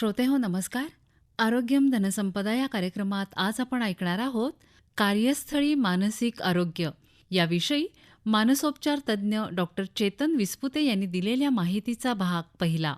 श्रोते हो नमस्कार. आरोग्यम धनसंपदा या कार्यक्रमात आज आपण ऐकणार आहोत कार्यस्थळी मानसिक आरोग्य. याविषयी मानसोपचार तज्ज्ञ डॉक्टर चेतन विस्पुते यांनी दिलेल्या माहितीचा भाग पहिला.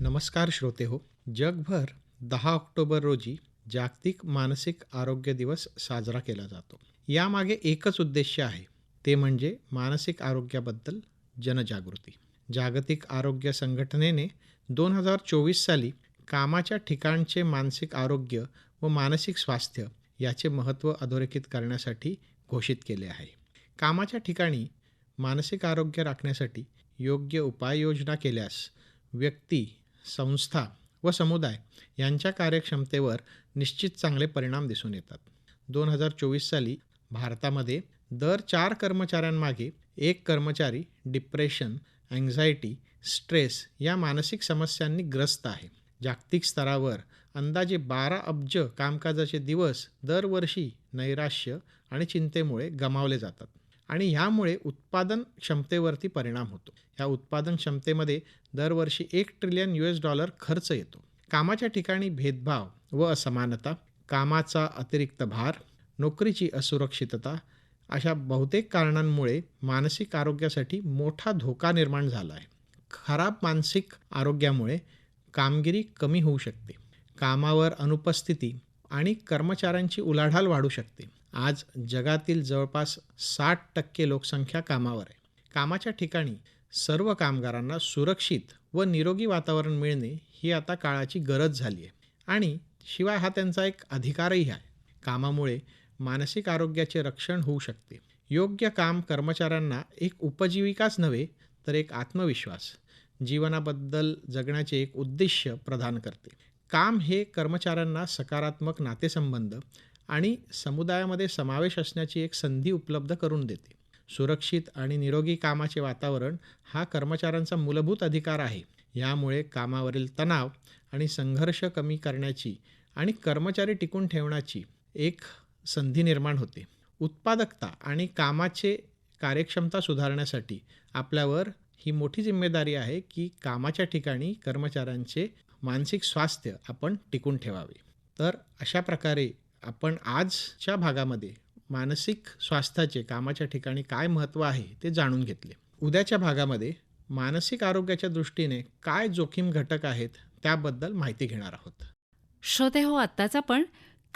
नमस्कार श्रोते हो जगभर दहा ऑक्टोबर रोजी जागतिक मानसिक आरोग्य दिवस साजरा केला जातो. यामागे एकच उद्देश आहे ते म्हणजे मानसिक आरोग्याबद्दल जनजागृती. जागतिक आरोग्य संघटनेने दोन हजार चोवीस साली कामाच्या ठिकाणचे मानसिक आरोग्य व मानसिक स्वास्थ्य याचे महत्त्व अधोरेखित करण्यासाठी घोषित केले आहे. कामाच्या ठिकाणी मानसिक आरोग्य राखण्यासाठी योग्य उपाययोजना केल्यास व्यक्ती संस्था व समुदाय यांच्या कार्यक्षमतेवर निश्चित चांगले परिणाम दिसून येतात. दोन हजार चोवीस साली भारतामध्ये दर चार कर्मचाऱ्यांमागे एक कर्मचारी डिप्रेशन अँझायटी स्ट्रेस या मानसिक समस्यांनी ग्रस्त आहे. जागतिक स्तरावर अंदाजे बारा अब्ज कामकाजाचे दिवस दरवर्षी नैराश्य आणि चिंतेमुळे गमावले जातात. आणि ह्यामुळे उत्पादन क्षमतेवरती परिणाम होतो. ह्या उत्पादन क्षमतेमध्ये दरवर्षी एक ट्रिलियन यू एस डॉलर खर्च येतो. कामाच्या ठिकाणी भेदभाव व असमानता कामाचा अतिरिक्त भार नोकरीची असुरक्षितता अशा बहुतेक कारणांमुळे मानसिक आरोग्यासाठी मोठा धोका निर्माण झाला आहे. खराब मानसिक आरोग्यामुळे कामगिरी कमी होऊ शकते. कामावर अनुपस्थिती आणि कर्मचाऱ्यांची उलाढाल वाढू शकते. आज जगातील जवळपास साठ टक्के लोकसंख्या कामावर आहे. कामाच्या ठिकाणी सर्व कामगारांना सुरक्षित व निरोगी वातावरण मिळणे ही आता काळाची गरज झाली आहे. आणि शिवाय हा त्यांचा एक अधिकारही आहे. कामामुळे मानसिक आरोग्याचे रक्षण होऊ शकते. योग्य काम कर्मचाऱ्यांना एक उपजीविकाच नव्हे तर एक आत्मविश्वास. जीवनाबद्दल जगण्याचे एक उद्दिष्य प्रदान करते. काम हे कर्मचाऱ्यांना सकारात्मक नातेसंबंध आणि समुदायामध्ये समावेश असण्याची एक संधी उपलब्ध करून देते. सुरक्षित आणि निरोगी कामाचे वातावरण हा कर्मचाऱ्यांचा मूलभूत अधिकार आहे. यामुळे कामावरील तणाव आणि संघर्ष कमी करण्याची आणि कर्मचारी टिकून ठेवण्याची एक संधी निर्माण होते. उत्पादकता आणि कामाचे कार्यक्षमता सुधारण्यासाठी आपल्यावर ही मोठी जिम्मेदारी आहे की कामाच्या ठिकाणी कर्मचाऱ्यांचे मानसिक स्वास्थ्य आपण टिकून ठेवावे. तर अशा प्रकारे आपण आजच्या भागामध्ये मानसिक स्वास्थ्याचे कामाच्या ठिकाणी काय महत्त्व आहे ते जाणून घेतले. उद्याच्या भागामध्ये मानसिक आरोग्याच्या दृष्टीने काय जोखीम घटक आहेत त्याबद्दल माहिती घेणार आहोत. श्रोते हो आत्ताच आपण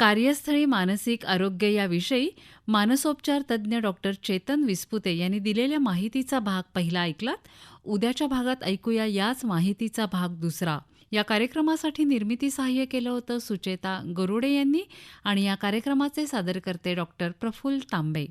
कार्यस्थळी मानसिक आरोग्य याविषयी मानसोपचार तज्ज्ञ डॉक्टर चेतन विस्पुते यांनी दिलेल्या माहितीचा भाग पहिला ऐकलात. उद्याच्या भागात ऐकूया याच माहितीचा भाग दुसरा. या कार्यक्रमासाठी निर्मिती सहाय्य केलं होतं सुचेता गरुडे यांनी आणि या कार्यक्रमाचे सादरकर्ते डॉक्टर प्रफुल्ल तांबे.